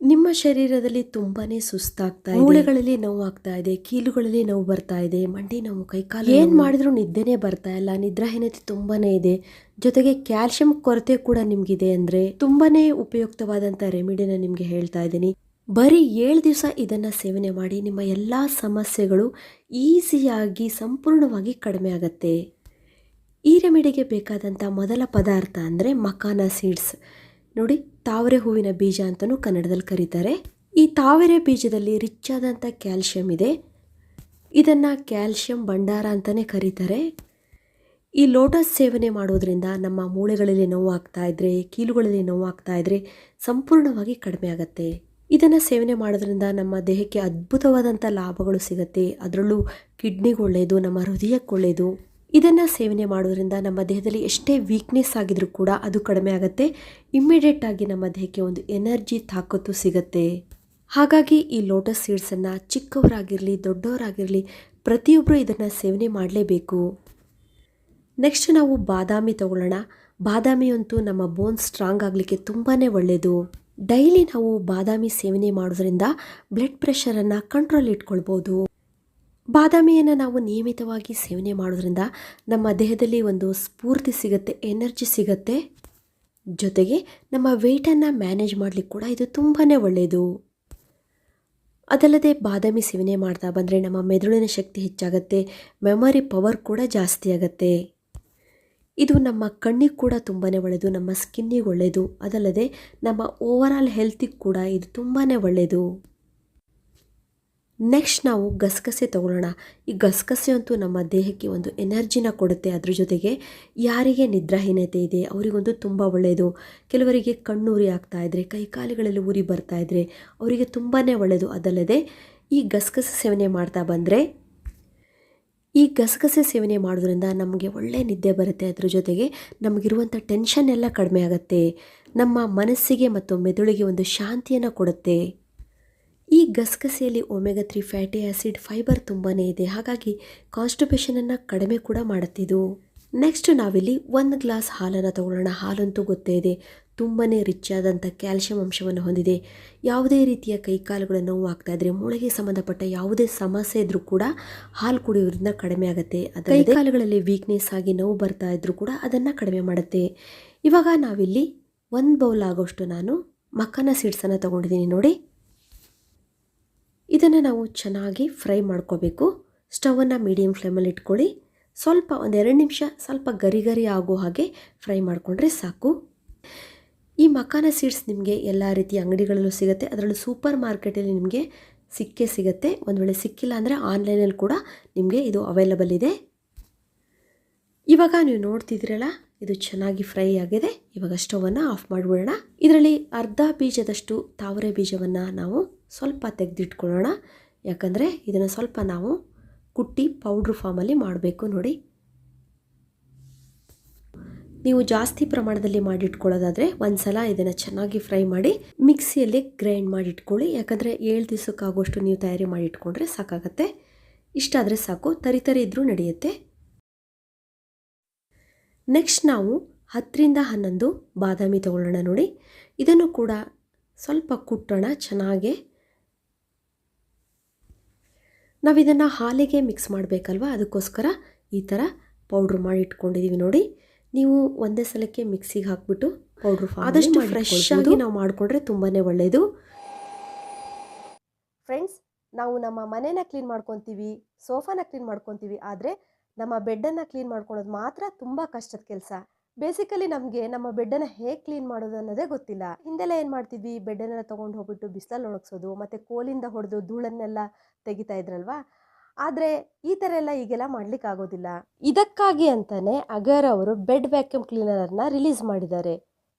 ನಿಮ್ಮ ಶರೀರದಲ್ಲಿ ತುಂಬಾನೇ ಸುಸ್ತಾಗ್ತಾ ಇದೆ. ಮೂಳೆಗಳಲ್ಲಿ ನೋವು ಆಗ್ತಾ ಇದೆ ಕೀಲುಗಳಲ್ಲಿ ನೋವು ಬರ್ತಾ ಇದೆ ಮಂಡಿ ನೋವು ಕೈಕಾಲು ಏನು ಮಾಡಿದ್ರು ನಿದ್ದೆನೇ ಬರ್ತಾ ಇಲ್ಲ ನಿದ್ರಾಹೀನತೆ ತುಂಬಾನೇ ಇದೆ. ಜೊತೆಗೆ ಕ್ಯಾಲ್ಸಿಯಂ ಕೊರತೆ ಕೂಡ ನಿಮ್ಗಿದೆ ಅಂದ್ರೆ ತುಂಬಾನೇ ಉಪಯುಕ್ತವಾದಂತ ರೆಮಿಡಿನ ನಿಮ್ಗೆ ಹೇಳ್ತಾ ಇದ್ದೀನಿ. ಬರೀ ಏಳು ದಿವಸ ಇದನ್ನ ಸೇವನೆ ಮಾಡಿ ನಿಮ್ಮ ಎಲ್ಲಾ ಸಮಸ್ಯೆಗಳು ಈಸಿಯಾಗಿ ಸಂಪೂರ್ಣವಾಗಿ ಕಡಿಮೆ ಆಗತ್ತೆ. ಈ ರೆಮಿಡಿಗೆ ಬೇಕಾದಂಥ ಮೊದಲ ಪದಾರ್ಥ ಅಂದರೆ ಮಕಾನ ಸೀಡ್ಸ್. ನೋಡಿ ತಾವರೆ ಹೂವಿನ ಬೀಜ ಅಂತಲೂ ಕನ್ನಡದಲ್ಲಿ ಕರೀತಾರೆ. ಈ ತಾವರೆ ಬೀಜದಲ್ಲಿ ರಿಚ್ ಆದಂಥ ಕ್ಯಾಲ್ಶಿಯಂ ಇದೆ. ಇದನ್ನು ಕ್ಯಾಲ್ಶಿಯಂ ಭಂಡಾರ ಅಂತಲೇ ಕರೀತಾರೆ. ಈ ಲೋಟಸ್ ಸೇವನೆ ಮಾಡೋದ್ರಿಂದ ನಮ್ಮ ಮೂಳೆಗಳಲ್ಲಿ ನೋವು ಆಗ್ತಾ ಇದ್ರೆ, ಕೀಲುಗಳಲ್ಲಿ ನೋವು ಆಗ್ತಾ ಇದ್ದರೆ ಸಂಪೂರ್ಣವಾಗಿ ಕಡಿಮೆ ಆಗುತ್ತೆ. ಇದನ್ನು ಸೇವನೆ ಮಾಡೋದ್ರಿಂದ ನಮ್ಮ ದೇಹಕ್ಕೆ ಅದ್ಭುತವಾದಂಥ ಲಾಭಗಳು ಸಿಗುತ್ತೆ. ಅದರಲ್ಲೂ ಕಿಡ್ನಿಗೆ ಒಳ್ಳೆಯದು ನಮ್ಮ ಹೃದಯಕ್ಕೆ ಒಳ್ಳೆಯದು ಇದನ್ನು ಸೇವನೆ ಮಾಡೋದ್ರಿಂದ ನಮ್ಮ ದೇಹದಲ್ಲಿ ಎಷ್ಟೇ ವೀಕ್ನೆಸ್ ಆಗಿದ್ರೂ ಕೂಡ ಅದು ಕಡಿಮೆ ಆಗುತ್ತೆ. ಇಮ್ಮಿಡಿಯೇಟಾಗಿ ನಮ್ಮ ದೇಹಕ್ಕೆ ಒಂದು ಎನರ್ಜಿ ತಾಕತ್ತು ಸಿಗುತ್ತೆ. ಹಾಗಾಗಿ ಈ ಲೋಟಸ್ ಸೀಡ್ಸನ್ನು ಚಿಕ್ಕವರಾಗಿರಲಿ, ದೊಡ್ಡವರಾಗಿರಲಿ ಪ್ರತಿಯೊಬ್ಬರು ಇದನ್ನು ಸೇವನೆ ಮಾಡಲೇಬೇಕು. ನೆಕ್ಸ್ಟ್ ನಾವು ಬಾದಾಮಿ ತಗೊಳ್ಳೋಣ. ಬಾದಾಮಿಯಂತೂ ನಮ್ಮ ಬೋನ್ ಸ್ಟ್ರಾಂಗ್ ಆಗಲಿಕ್ಕೆ ತುಂಬಾ ಒಳ್ಳೆಯದು ಡೈಲಿ ನಾವು ಬಾದಾಮಿ ಸೇವನೆ ಮಾಡೋದ್ರಿಂದ ಬ್ಲಡ್ ಪ್ರೆಷರನ್ನು ಕಂಟ್ರೋಲ್ ಇಟ್ಕೊಳ್ಬೋದು. ಬಾದಾಮಿಯನ್ನು ನಾವು ನಿಯಮಿತವಾಗಿ ಸೇವನೆ ಮಾಡೋದ್ರಿಂದ ನಮ್ಮ ದೇಹದಲ್ಲಿ ಒಂದು ಸ್ಫೂರ್ತಿ ಸಿಗುತ್ತೆ, ಎನರ್ಜಿ ಸಿಗುತ್ತೆ. ಜೊತೆಗೆ ನಮ್ಮ ವೆಯ್ಟನ್ನು ಮ್ಯಾನೇಜ್ ಮಾಡಲಿಕ್ಕೆ ಕೂಡ ಇದು ತುಂಬಾ ಒಳ್ಳೆಯದು ಅದಲ್ಲದೆ ಬಾದಾಮಿ ಸೇವನೆ ಮಾಡ್ತಾ ಬಂದರೆ ನಮ್ಮ ಮೆದುಳಿನ ಶಕ್ತಿ ಹೆಚ್ಚಾಗುತ್ತೆ, ಮೆಮೊರಿ ಪವರ್ ಕೂಡ ಜಾಸ್ತಿ ಆಗುತ್ತೆ. ಇದು ನಮ್ಮ ಕಣ್ಣಿಗೆ ಕೂಡ ತುಂಬಾ ಒಳ್ಳೆಯದು ನಮ್ಮ ಸ್ಕಿನ್ನಿಗೆ ಒಳ್ಳೆಯದು ಅದಲ್ಲದೆ ನಮ್ಮ ಓವರಾಲ್ ಹೆಲ್ತಿಗೆ ಕೂಡ ಇದು ತುಂಬಾ ಒಳ್ಳೆಯದು ನೆಕ್ಸ್ಟ್ ನಾವು ಗಸಗಸೆ ತೊಗೊಳ್ಳೋಣ. ಈ ಗಸಗಸೆ ಅಂತೂ ನಮ್ಮ ದೇಹಕ್ಕೆ ಒಂದು ಎನರ್ಜಿನ ಕೊಡುತ್ತೆ. ಅದ್ರ ಜೊತೆಗೆ ಯಾರಿಗೆ ನಿದ್ರಾಹೀನತೆ ಇದೆ, ಅವರಿಗೊಂದು ತುಂಬ ಒಳ್ಳೆಯದು ಕೆಲವರಿಗೆ ಕಣ್ಣೂರಿ ಆಗ್ತಾ ಇದ್ದರೆ ಕೈಕಾಲುಗಳಲ್ಲಿ ಉರಿ ಬರ್ತಾ ಇದ್ದರೆ ಅವರಿಗೆ ತುಂಬಾ ಒಳ್ಳೆಯದು ಅದಲ್ಲದೆ ಈ ಗಸಗಸೆ ಸೇವನೆ ಮಾಡ್ತಾ ಬಂದರೆ, ಈ ಗಸಗಸೆ ಸೇವನೆ ಮಾಡೋದ್ರಿಂದ ನಮಗೆ ಒಳ್ಳೆಯ ನಿದ್ದೆ ಬರುತ್ತೆ. ಅದ್ರ ಜೊತೆಗೆ ನಮಗಿರುವಂಥ ಟೆನ್ಷನ್ ಎಲ್ಲ ಕಡಿಮೆ ಆಗುತ್ತೆ. ನಮ್ಮ ಮನಸ್ಸಿಗೆ ಮತ್ತು ಮೆದುಳಿಗೆ ಒಂದು ಶಾಂತಿಯನ್ನು ಕೊಡುತ್ತೆ. ಈ ಗಸಗಸೆಯಲ್ಲಿ omega three fatty acid fibre ತುಂಬಾ ಇದೆ. ಹಾಗಾಗಿ ಕಾನ್ಸ್ಟಿಪೇಷನನ್ನು ಕಡಿಮೆ ಕೂಡ ಮಾಡುತ್ತಿದ್ದು. ನೆಕ್ಸ್ಟ್ ನಾವಿಲ್ಲಿ ಒಂದು ಗ್ಲಾಸ್ ಹಾಲನ್ನು ತಗೊಳ್ಳೋಣ. ಹಾಲಂತೂ ಗೊತ್ತೇ ಇದೆ ತುಂಬಾ ರಿಚ್ ಆದಂಥ ಕ್ಯಾಲ್ಶಿಯಂ ಅಂಶವನ್ನು ಹೊಂದಿದೆ. ಯಾವುದೇ ರೀತಿಯ ಕೈಕಾಲುಗಳ ನೋವು ಆಗ್ತಾ ಇದ್ರೆ ಮೂಳೆಗೆ ಸಂಬಂಧಪಟ್ಟ ಯಾವುದೇ ಸಮಸ್ಯೆ ಇದ್ರೂ ಕೂಡ ಹಾಲು ಕುಡಿಯೋದ್ರಿಂದ ಕಡಿಮೆ ಆಗುತ್ತೆ. ಅದರ ಕಾಲುಗಳಲ್ಲಿ ವೀಕ್ನೆಸ್ ಆಗಿ ನೋವು ಬರ್ತಾ ಇದ್ರೂ ಕೂಡ ಅದನ್ನು ಕಡಿಮೆ ಮಾಡುತ್ತೆ. ಇವಾಗ ನಾವಿಲ್ಲಿ ಒಂದು ಬೌಲ್ ಆಗೋಷ್ಟು ನಾನು ಮಕ್ಕನ ಸೀಡ್ಸನ್ನು ತಗೊಂಡಿದ್ದೀನಿ ನೋಡಿ. ಇದನ್ನು ನಾವು ಚೆನ್ನಾಗಿ ಫ್ರೈ ಮಾಡ್ಕೋಬೇಕು. ಸ್ಟವನ್ನು ಮೀಡಿಯಮ್ ಫ್ಲೇಮಲ್ಲಿ ಇಟ್ಕೊಳ್ಳಿ. ಸ್ವಲ್ಪ ಒಂದೆರಡು ನಿಮಿಷ ಸ್ವಲ್ಪ ಗರಿ ಗರಿ ಆಗೋ ಹಾಗೆ ಫ್ರೈ ಮಾಡಿಕೊಂಡ್ರೆ ಸಾಕು. ಈ ಮಕಾನ ಸೀಡ್ಸ್ ನಿಮಗೆ ಎಲ್ಲ ರೀತಿಯ ಅಂಗಡಿಗಳಲ್ಲೂ ಸಿಗುತ್ತೆ. ಅದರಲ್ಲೂ ಸೂಪರ್ ಮಾರ್ಕೆಟಲ್ಲಿ ನಿಮಗೆ ಸಿಕ್ಕೇ ಸಿಗುತ್ತೆ. ಒಂದು ವೇಳೆ ಸಿಕ್ಕಿಲ್ಲ ಅಂದರೆ ಆನ್ಲೈನಲ್ಲಿ ಕೂಡ ನಿಮಗೆ ಇದು ಅವೈಲಬಲ್ ಇದೆ. ಇವಾಗ ನೀವು ನೋಡ್ತಿದ್ದೀರಲ್ಲ, ಇದು ಚೆನ್ನಾಗಿ ಫ್ರೈ ಆಗಿದೆ. ಇವಾಗ ಸ್ಟವನ್ನು ಆಫ್ ಮಾಡಿಬಿಡೋಣ. ಇದರಲ್ಲಿ ಅರ್ಧ ಬೀಜದಷ್ಟು ತಾವರೆ ಬೀಜವನ್ನು ನಾವು ಸ್ವಲ್ಪ ತೆಗೆದಿಟ್ಕೊಳ್ಳೋಣ. ಯಾಕಂದರೆ ಇದನ್ನು ಸ್ವಲ್ಪ ನಾವು ಕುಟ್ಟಿ ಪೌಡ್ರ್ ಫಾರ್ಮಲ್ಲಿ ಮಾಡಬೇಕು ನೋಡಿ. ನೀವು ಜಾಸ್ತಿ ಪ್ರಮಾಣದಲ್ಲಿ ಮಾಡಿಟ್ಕೊಳ್ಳೋದಾದರೆ ಒಂದು ಸಲ ಇದನ್ನು ಚೆನ್ನಾಗಿ ಫ್ರೈ ಮಾಡಿ ಮಿಕ್ಸಿಯಲ್ಲಿ ಗ್ರೈಂಡ್ ಮಾಡಿಟ್ಕೊಳ್ಳಿ. ಯಾಕಂದರೆ ಏಳು ದಿವಸಕ್ಕಾಗುವಷ್ಟು ನೀವು ತಯಾರಿ ಮಾಡಿಟ್ಕೊಂಡ್ರೆ ಸಾಕಾಗತ್ತೆ. ಇಷ್ಟಾದರೆ ಸಾಕು, ತರಿ ತರಿ ಇದ್ದರೂ ನಡೆಯುತ್ತೆ. ನೆಕ್ಸ್ಟ್ ನಾವು ಹತ್ತರಿಂದ ಹನ್ನೊಂದು ಬಾದಾಮಿ ತಗೊಳ್ಳೋಣ ನೋಡಿ. ಇದನ್ನು ಕೂಡ ಸ್ವಲ್ಪ ಕುಟ್ಟೋಣ ಚೆನ್ನಾಗೆ. ನಾವು ಇದನ್ನು ಹಾಲಿಗೆ ಮಿಕ್ಸ್ ಮಾಡಬೇಕಲ್ವ? ಅದಕ್ಕೋಸ್ಕರ ಈ ಥರ ಪೌಡ್ರ್ ಮಾಡಿ ಇಟ್ಕೊಂಡಿದ್ದೀವಿ ನೋಡಿ. ನೀವು ಒಂದೇ ಸಲಕ್ಕೆ ಮಿಕ್ಸಿಗೆ ಹಾಕ್ಬಿಟ್ಟು ಪೌಡ್ರ್ ಆದಷ್ಟು ಫ್ರೆಶ್ ಆಗಿ ನಾವು ಮಾಡಿಕೊಂಡ್ರೆ ತುಂಬಾ ಒಳ್ಳೆಯದು ಫ್ರೆಂಡ್ಸ್ ನಾವು ನಮ್ಮ ಮನೇನ ಕ್ಲೀನ್ ಮಾಡ್ಕೊತೀವಿ ಸೋಫಾನ ಕ್ಲೀನ್ ಮಾಡ್ಕೊತೀವಿ ಆದರೆ ನಮ್ಮ ಬೆಡ್ಡನ್ನು ಕ್ಲೀನ್ ಮಾಡ್ಕೊಳ್ಳೋದು ಮಾತ್ರ ತುಂಬ ಕಷ್ಟದ ಕೆಲಸ. ಬೇಸಿಕಲಿ ನಮಗೆ ನಮ್ಮ ಬೆಡ್ಡನ್ನು ಹೇಗೆ ಕ್ಲೀನ್ ಮಾಡೋದು ಅನ್ನೋದೇ ಗೊತ್ತಿಲ್ಲ. ಹಿಂದೆಲ್ಲ ಏನು ಮಾಡ್ತಿದ್ವಿ? ಬೆಡ್ಡನ್ನೆಲ್ಲ ತೊಗೊಂಡು ಹೋಗ್ಬಿಟ್ಟು ಬಿಸಿಲಲ್ಲಿ ಒಣಗಿಸೋದು, ಮತ್ತು ಕೋಲಿಂದ ಹೊಡೆದು ಧೂಳನ್ನೆಲ್ಲ ತೆಗಿತಾ ಇದ್ರಲ್ವಾ? ಆದರೆ ಈ ಥರ ಎಲ್ಲ ಈಗೆಲ್ಲ ಮಾಡ್ಲಿಕ್ಕೆ ಆಗೋದಿಲ್ಲ. ಇದಕ್ಕಾಗಿ ಅಂತಲೇ ಅಗರ್ ಅವರು ಬೆಡ್ ವ್ಯಾಕ್ಯೂಮ್ ಕ್ಲೀನರನ್ನು ರಿಲೀಸ್ ಮಾಡಿದ್ದಾರೆ.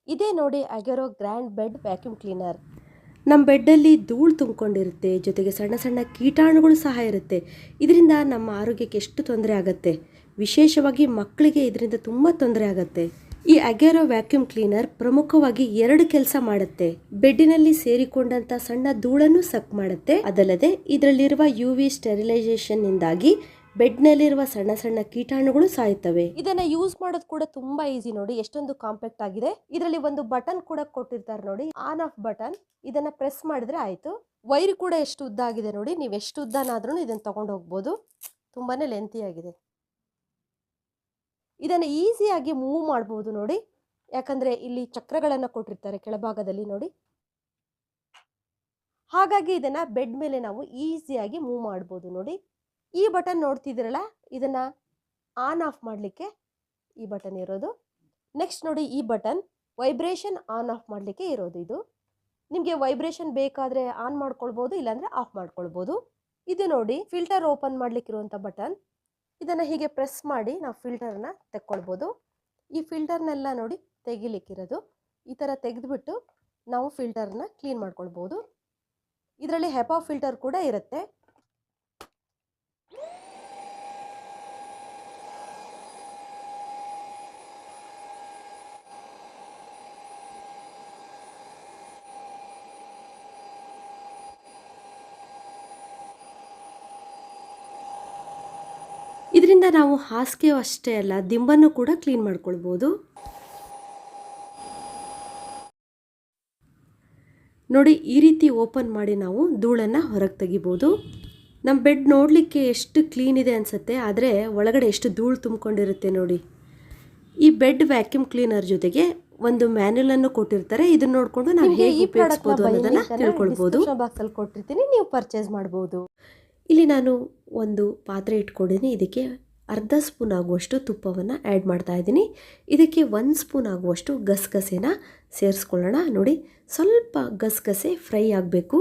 ಇದೇ ನೋಡಿ Agaro grand bed vacuum cleaner ನಮ್ಮ ಬೆಡ್ಡಲ್ಲಿ ಧೂಳು ತುಂಬಿಕೊಂಡಿರುತ್ತೆ, ಜೊತೆಗೆ ಸಣ್ಣ ಸಣ್ಣ ಕೀಟಾಣುಗಳು ಸಹ ಇರುತ್ತೆ. ಇದರಿಂದ ನಮ್ಮ ಆರೋಗ್ಯಕ್ಕೆ ಎಷ್ಟು ತೊಂದರೆ ಆಗುತ್ತೆ? ವಿಶೇಷವಾಗಿ ಮಕ್ಕಳಿಗೆ ಇದರಿಂದ ತುಂಬ ತೊಂದರೆ ಆಗುತ್ತೆ. ಈ ಅಗ್ಯಾರೋ ವ್ಯಾಕ್ಯೂಮ್ ಕ್ಲೀನರ್ ಪ್ರಮುಖವಾಗಿ ಎರಡು ಕೆಲಸ ಮಾಡುತ್ತೆ. ಬೆಡ್ಡಿನಲ್ಲಿ ಸೇರಿಕೊಂಡಂತ ಸಣ್ಣ ಧೂಳನ್ನು ಸಕ್ ಮಾಡುತ್ತೆ. ಅದಲ್ಲದೆ ಇದರಲ್ಲಿರುವ ಯು ವಿ ಸ್ಟೆರಿಲೈಸೇಷನ್ ನಿಂದಾಗಿ ಬೆಡ್ನಲ್ಲಿರುವ ಸಣ್ಣ ಸಣ್ಣ ಕೀಟಾಣುಗಳು ಸಾಯುತ್ತವೆ ಇದನ್ನ ಯೂಸ್ ಮಾಡೋದು ಕೂಡ ತುಂಬಾ ಈಸಿ ನೋಡಿ, ಎಷ್ಟೊಂದು ಕಾಂಪ್ಯಾಕ್ಟ್ ಆಗಿದೆ. ಇದರಲ್ಲಿ ಒಂದು ಬಟನ್ ಕೂಡ ಕೊಟ್ಟಿರ್ತಾರೆ ನೋಡಿ ಆನ್ ಆಫ್ ಬಟನ್ ಇದನ್ನ ಪ್ರೆಸ್ ಮಾಡಿದ್ರೆ ಆಯ್ತು. ವೈರ್ ಕೂಡ ಎಷ್ಟು ಉದ್ದ ಆಗಿದೆ ನೋಡಿ, ನೀವು ಎಷ್ಟು ಉದ್ದನಾದ್ರೂ ಇದನ್ನ ತಗೊಂಡು ಹೋಗ್ಬೋದು. ತುಂಬಾನೇ ಲೆಂತಿ ಆಗಿದೆ. ಇದನ್ನ ಈಸಿಯಾಗಿ ಮೂವ್ ಮಾಡ್ಬೋದು ನೋಡಿ. ಯಾಕಂದರೆ ಇಲ್ಲಿ ಚಕ್ರಗಳನ್ನು ಕೊಟ್ಟಿರ್ತಾರೆ ಕೆಳಭಾಗದಲ್ಲಿ ನೋಡಿ. ಹಾಗಾಗಿ ಇದನ್ನು ಬೆಡ್ ಮೇಲೆ ನಾವು ಈಸಿಯಾಗಿ ಮೂವ್ ಮಾಡ್ಬೋದು ನೋಡಿ. ಈ ಬಟನ್ ನೋಡ್ತಿದ್ದೀರಲ್ಲ, ಇದನ್ನು ಆನ್ ಆಫ್ ಮಾಡಲಿಕ್ಕೆ ಈ ಬಟನ್ ಇರೋದು. ನೆಕ್ಸ್ಟ್ ನೋಡಿ ಈ ಬಟನ್ ವೈಬ್ರೇಷನ್ ಆನ್ ಆಫ್ ಮಾಡಲಿಕ್ಕೆ ಇರೋದು ಇದು. ನಿಮಗೆ ವೈಬ್ರೇಷನ್ ಬೇಕಾದರೆ ಆನ್ ಮಾಡ್ಕೊಳ್ಬೋದು, ಇಲ್ಲಾಂದರೆ ಆಫ್ ಮಾಡ್ಕೊಳ್ಬೋದು. ಇದು ನೋಡಿ ಫಿಲ್ಟರ್ ಓಪನ್ ಮಾಡಲಿಕ್ಕಿರುವಂಥ ಬಟನ್ ಇದನ್ನು ಹೀಗೆ ಪ್ರೆಸ್ ಮಾಡಿ ನಾವು ಫಿಲ್ಟರ್ನ ತೆಕ್ಕೊಳ್ಬೋದು. ಈ ಫಿಲ್ಟರ್ನೆಲ್ಲ ನೋಡಿ ತೆಗಿಲಿಕ್ಕಿರೋದು. ಈ ಥರ ತೆಗೆದುಬಿಟ್ಟು ನಾವು ಫಿಲ್ಟರ್ನ ಕ್ಲೀನ್ ಮಾಡ್ಕೊಳ್ಬೋದು. ಇದರಲ್ಲಿ ಹೆಪಾ ಫಿಲ್ಟರ್ ಕೂಡ ಇರುತ್ತೆ. ಇದರಿಂದ ನಾವು ಹಾಸಿಗೆ ಅಷ್ಟೇ ಅಲ್ಲ ದಿಂಬನ್ನು ಕೂಡ ಕ್ಲೀನ್ ಮಾಡ್ಕೊಳ್ಬೋದು. ನೋಡಿ ಈ ರೀತಿ ಓಪನ್ ಮಾಡಿ ನಾವು ಧೂಳನ್ನು ಹೊರಗೆ ತೆಗಿಬೋದು. ನಮ್ಮ ಬೆಡ್ ನೋಡಲಿಕ್ಕೆ ಎಷ್ಟು ಕ್ಲೀನ್ ಇದೆ ಅನಿಸುತ್ತೆ ಆದರೆ ಒಳಗಡೆ ಎಷ್ಟು ಧೂಳು ತುಂಬಿಕೊಂಡಿರುತ್ತೆ ನೋಡಿ. ಈ ಬೆಡ್ ವ್ಯಾಕ್ಯೂಮ್ ಕ್ಲೀನರ್ ಜೊತೆಗೆ ಒಂದು ಮ್ಯಾನ್ಯಲ್ ಅನ್ನು ಕೊಟ್ಟಿರ್ತಾರೆ ಇದನ್ನ ನೋಡಿಕೊಂಡು ನಾವು ಹೇಗೆ ಉಪಯೋಗಿಸಬಹುದು ಅನ್ನೋದನ್ನ ತಿಳ್ಕೊಳ್ಬಹುದು ಬಾಕ್ಸ್ ಅಲ್ಲಿ ಕೊಟ್ಟಿರ್ತೀನಿ ನೀವು ಪರ್ಚೇಸ್ ಮಾಡಬಹುದು ಇಲ್ಲಿ ನಾನು ಒಂದು ಪಾತ್ರೆ ಇಟ್ಕೊಂಡಿದ್ದೀನಿ. ಇದಕ್ಕೆ ಅರ್ಧ ಸ್ಪೂನ್ ಆಗುವಷ್ಟು ತುಪ್ಪವನ್ನು ಆ್ಯಡ್ ಮಾಡ್ತಾ ಇದ್ದೀನಿ. ಇದಕ್ಕೆ ಒಂದು ಸ್ಪೂನ್ ಆಗುವಷ್ಟು ಗಸಗಸೆನ ಸೇರಿಸ್ಕೊಳ್ಳೋಣ. ನೋಡಿ, ಸ್ವಲ್ಪ ಗಸಗಸೆ ಫ್ರೈ ಆಗಬೇಕು.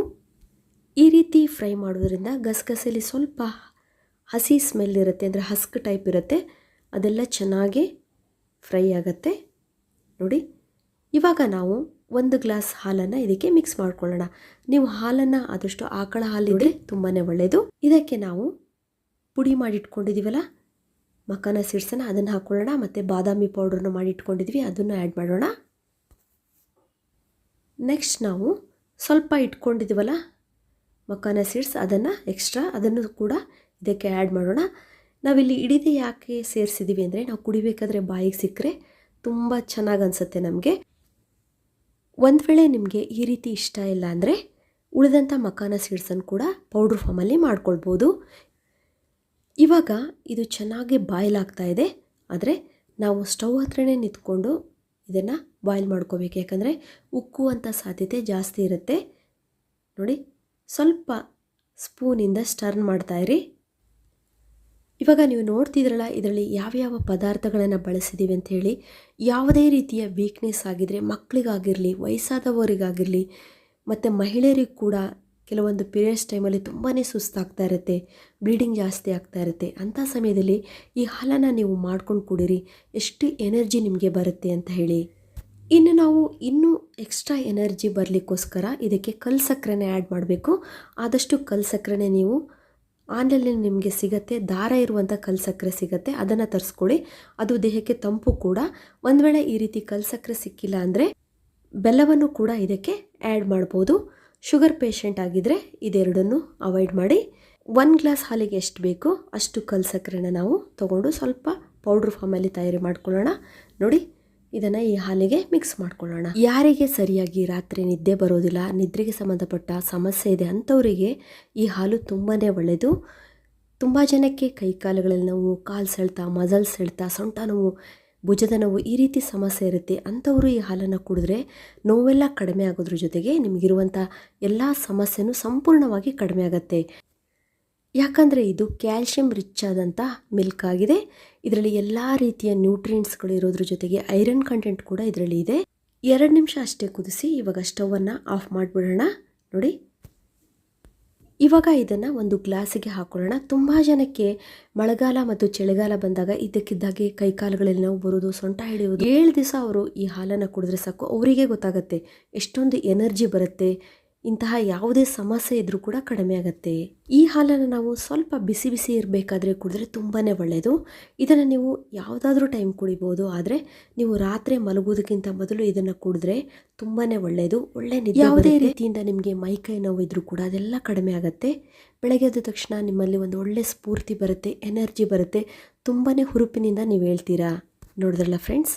ಈ ರೀತಿ ಫ್ರೈ ಮಾಡೋದ್ರಿಂದ ಗಸಗಸೆಲಿ ಸ್ವಲ್ಪ ಹಸಿ ಸ್ಮೆಲ್ ಇರುತ್ತೆ, ಅಂದರೆ ಹಸ್ಕ್ ಟೈಪ್ ಇರುತ್ತೆ. ಅದೆಲ್ಲ ಚೆನ್ನಾಗಿ ಫ್ರೈ ಆಗುತ್ತೆ. ನೋಡಿ, ಇವಾಗ ನಾವು ಒಂದು ಗ್ಲಾಸ್ ಹಾಲನ್ನು ಇದಕ್ಕೆ ಮಿಕ್ಸ್ ಮಾಡ್ಕೊಳ್ಳೋಣ. ನೀವು ಹಾಲನ್ನು ಆದಷ್ಟು ಆಕಳ ಹಾಲಿದ್ರೆ ತುಂಬಾ ಒಳ್ಳೆಯದು ಇದಕ್ಕೆ ನಾವು ಪುಡಿ ಮಾಡಿಟ್ಕೊಂಡಿದ್ದೀವಲ್ಲ ಮಖಾನ ಸೀಡ್ಸನ್ನು ಅದನ್ನು ಹಾಕ್ಕೊಳ್ಳೋಣ ಮತ್ತು ಬಾದಾಮಿ ಪೌಡ್ರನ್ನು ಮಾಡಿ ಇಟ್ಕೊಂಡಿದ್ವಿ ಅದನ್ನು ಆ್ಯಡ್ ಮಾಡೋಣ. ನೆಕ್ಸ್ಟ್ ನಾವು ಸ್ವಲ್ಪ ಇಟ್ಕೊಂಡಿದ್ದೀವಲ್ಲ ಮಖಾನ ಸೀಡ್ಸ್ ಅದನ್ನು ಎಕ್ಸ್ಟ್ರಾ ಅದನ್ನು ಕೂಡ ಇದಕ್ಕೆ ಆ್ಯಡ್ ಮಾಡೋಣ. ನಾವಿಲ್ಲಿ ಇಡಿದೆ ಯಾಕೆ ಸೇರಿಸಿದ್ದೀವಿ ಅಂದರೆ ನಾವು ಕುಡಿಬೇಕಾದ್ರೆ ಬಾಯಿಗೆ ಸಿಕ್ಕರೆ ತುಂಬ ಚೆನ್ನಾಗಿ ಅನಿಸುತ್ತೆ ನಮಗೆ. ಒಂದು ವೇಳೆ ನಿಮಗೆ ಈ ರೀತಿ ಇಷ್ಟ ಇಲ್ಲ ಅಂದರೆ ಉಳಿದಂಥ ಮಕಾನ ಸೀಡ್ಸನ್ನು ಕೂಡ ಪೌಡ್ರ್ ಫಾರ್ಮಲ್ಲಿ ಮಾಡ್ಕೊಳ್ಬೋದು. ಇವಾಗ ಇದು ಚೆನ್ನಾಗಿ ಬಾಯ್ಲ್ ಆಗ್ತಾ ಇದೆ. ಆದರೆ ನಾವು ಸ್ಟವ್ ಹತ್ರನೇ ನಿಂತ್ಕೊಂಡು ಇದನ್ನು ಬಾಯ್ಲ್ ಮಾಡ್ಕೋಬೇಕು. ಯಾಕಂದರೆ ಉಕ್ಕುವಂಥ ಸಾಧ್ಯತೆ ಜಾಸ್ತಿ ಇರುತ್ತೆ. ನೋಡಿ, ಸ್ವಲ್ಪ ಸ್ಪೂನಿಂದ ಸ್ಟರ್ನ್ ಮಾಡ್ತಾಯಿರಿ ಇವಾಗ ನೀವು ನೋಡ್ತಿದ್ರಲ್ಲ, ಇದರಲ್ಲಿ ಯಾವ್ಯಾವ ಪದಾರ್ಥಗಳನ್ನು ಬಳಸಿದ್ದೀವಿ ಅಂತ ಹೇಳಿ ಯಾವುದೇ ರೀತಿಯ ವೀಕ್ನೆಸ್ ಆಗಿದ್ರೆ ಮಕ್ಕಳಿಗಾಗಿರಲಿ ವಯಸ್ಸಾದವರಿಗಾಗಿರಲಿ, ಮತ್ತು ಮಹಿಳೆಯರಿಗೆ ಕೂಡ ಕೆಲವೊಂದು ಪೀರಿಯಡ್ಸ್ ಟೈಮಲ್ಲಿ ತುಂಬಾ ಸುಸ್ತಾಗ್ತಾ ಇರುತ್ತೆ ಬ್ಲೀಡಿಂಗ್ ಜಾಸ್ತಿ ಆಗ್ತಾ ಇರುತ್ತೆ. ಅಂಥ ಸಮಯದಲ್ಲಿ ಈ ಹಾಲನ್ನು ನೀವು ಮಾಡ್ಕೊಂಡು ಕುಡಿರಿ, ಎಷ್ಟು ಎನರ್ಜಿ ನಿಮಗೆ ಬರುತ್ತೆ ಅಂತ ಹೇಳಿ. ಇನ್ನು ನಾವು ಇನ್ನೂ ಎಕ್ಸ್ಟ್ರಾ ಎನರ್ಜಿ ಬರಲಿಕ್ಕೋಸ್ಕರ ಇದಕ್ಕೆ ಕಲ್ ಸಕ್ಕರೆನೇ ಆ್ಯಡ್ ಮಾಡಬೇಕು. ಆದಷ್ಟು ಕಲ್ ಸಕ್ಕರೆನೇ ನೀವು ಆನ್ಲೈನಲ್ಲಿ ನಿಮಗೆ ಸಿಗತ್ತೆ, ದಾರ ಇರುವಂಥ ಕಲ್ಸಕ್ಕರೆ ಸಿಗತ್ತೆ, ಅದನ್ನು ತರಿಸ್ಕೊಳ್ಳಿ. ಅದು ದೇಹಕ್ಕೆ ತಂಪು ಕೂಡ. ಒಂದು ವೇಳೆ ಈ ರೀತಿ ಕಲ್ಸಕ್ಕರೆ ಸಿಕ್ಕಿಲ್ಲ ಅಂದರೆ ಬೆಲ್ಲವನ್ನು ಕೂಡ ಇದಕ್ಕೆ ಆ್ಯಡ್ ಮಾಡ್ಬೋದು. ಶುಗರ್ ಪೇಷಂಟ್ ಆಗಿದ್ದರೆ ಇದೆರಡನ್ನು ಅವಾಯ್ಡ್ ಮಾಡಿ. ಒಂದು ಗ್ಲಾಸ್ ಹಾಲಿಗೆ ಎಷ್ಟು ಬೇಕೋ ಅಷ್ಟು ಕಲ್ಸಕ್ಕರೆನ ನಾವು ತಗೊಂಡು ಸ್ವಲ್ಪ ಪೌಡ್ರ್ ಫಾರ್ಮಲ್ಲಿ ತಯಾರಿ ಮಾಡ್ಕೊಳ್ಳೋಣ. ನೋಡಿ ಇದನ್ನು ಈ ಹಾಲಿಗೆ ಮಿಕ್ಸ್ ಮಾಡ್ಕೊಳ್ಳೋಣ. ಯಾರಿಗೆ ಸರಿಯಾಗಿ ರಾತ್ರಿ ನಿದ್ದೆ ಬರೋದಿಲ್ಲ, ನಿದ್ರೆಗೆ ಸಂಬಂಧಪಟ್ಟ ಸಮಸ್ಯೆ ಇದೆ ಅಂಥವರಿಗೆ ಈ ಹಾಲು ತುಂಬಾ ಒಳ್ಳೆಯದು. ತುಂಬ ಜನಕ್ಕೆ ಕೈ ಕಾಲುಗಳಲ್ಲಿ ನೋವು, ಕಾಲು ಸೆಳ್ತಾ, ಮಜಲ್ ಸೆಳ್ತಾ, ಸೊಂಟ ನೋವು, ಭುಜದ ನೋವು ಈ ರೀತಿ ಸಮಸ್ಯೆ ಇರುತ್ತೆ ಅಂಥವರು ಈ ಹಾಲನ್ನು ಕುಡಿದ್ರೆ ನೋವೆಲ್ಲ ಕಡಿಮೆ ಆಗೋದ್ರ ಜೊತೆಗೆ ನಿಮಗಿರುವಂಥ ಎಲ್ಲ ಸಮಸ್ಯೆನೂ ಸಂಪೂರ್ಣವಾಗಿ ಕಡಿಮೆ ಆಗುತ್ತೆ. ಯಾಕಂದರೆ ಇದು ಕ್ಯಾಲ್ಶಿಯಂ ರಿಚ್ ಆದಂಥ ಮಿಲ್ಕ್ ಆಗಿದೆ. ಇದರಲ್ಲಿ ಎಲ್ಲ ರೀತಿಯ ನ್ಯೂಟ್ರಿಯೆಂಟ್ಸ್ಗಳು ಇರೋದ್ರ ಜೊತೆಗೆ ಐರನ್ ಕಂಟೆಂಟ್ ಕೂಡ ಇದರಲ್ಲಿ ಇದೆ. ಎರಡು ನಿಮಿಷ ಅಷ್ಟೇ ಕುದಿಸಿ ಇವಾಗ ಸ್ಟವನ್ನು ಆಫ್ ಮಾಡಿಬಿಡೋಣ. ನೋಡಿ. ಇವಾಗ ಇದನ್ನು ಒಂದು ಗ್ಲಾಸಿಗೆ ಹಾಕೊಳ್ಳೋಣ. ತುಂಬ ಜನಕ್ಕೆ ಮಳೆಗಾಲ ಮತ್ತು ಚಳಿಗಾಲ ಬಂದಾಗ ಇದ್ದಕ್ಕಿದ್ದಾಗೆ ಕೈಕಾಲುಗಳಲ್ಲಿ ನಾವು ಬರೋದು, ಸೊಂಟ ಹಿಡಿಯೋದು. ಏಳು ದಿವಸ ಅವರು ಈ ಹಾಲನ್ನು ಕುಡಿದ್ರೆ ಸಾಕು. ಅವರಿಗೆ ಗೊತ್ತಾಗುತ್ತೆ ಎಷ್ಟೊಂದು ಎನರ್ಜಿ ಬರುತ್ತೆ. ಇಂತಹ ಯಾವುದೇ ಸಮಸ್ಯೆ ಇದ್ರೂ ಕೂಡ ಕಡಿಮೆ ಆಗುತ್ತೆ. ಈ ಹಾಲನ್ನು ನಾವು ಸ್ವಲ್ಪ ಬಿಸಿ ಬಿಸಿ ಇರಬೇಕಾದ್ರೆ ಕುಡಿದ್ರೆ ತುಂಬಾ ಒಳ್ಳೆಯದು ಇದನ್ನು ನೀವು ಯಾವುದಾದ್ರೂ ಟೈಮ್ ಕುಡಿಬೋದು ಆದರೆ ನೀವು ರಾತ್ರಿ ಮಲಗೋದಕ್ಕಿಂತ ಮೊದಲು ಇದನ್ನು ಕುಡಿದ್ರೆ ತುಂಬಾ ಒಳ್ಳೆಯದು ಒಳ್ಳೆ ನಿದ್ದೆ ಯಾವುದೇ ರೀತಿಯಿಂದ ನಿಮಗೆ ಮೈ ಕೈ ನೋವು ಇದ್ರೂ ಕೂಡ ಅದೆಲ್ಲ ಕಡಿಮೆ ಆಗುತ್ತೆ. ಬೆಳಗ್ಗೆ ಎದ್ದ ತಕ್ಷಣ ನಿಮ್ಮಲ್ಲಿ ಒಂದು ಒಳ್ಳೆ ಸ್ಫೂರ್ತಿ ಬರುತ್ತೆ ಎನರ್ಜಿ ಬರುತ್ತೆ. ತುಂಬಾ ಹುರುಪಿನಿಂದ ನೀವು ಹೇಳ್ತೀರಾ? ನೋಡಿದ್ರಲ್ಲ ಫ್ರೆಂಡ್ಸ್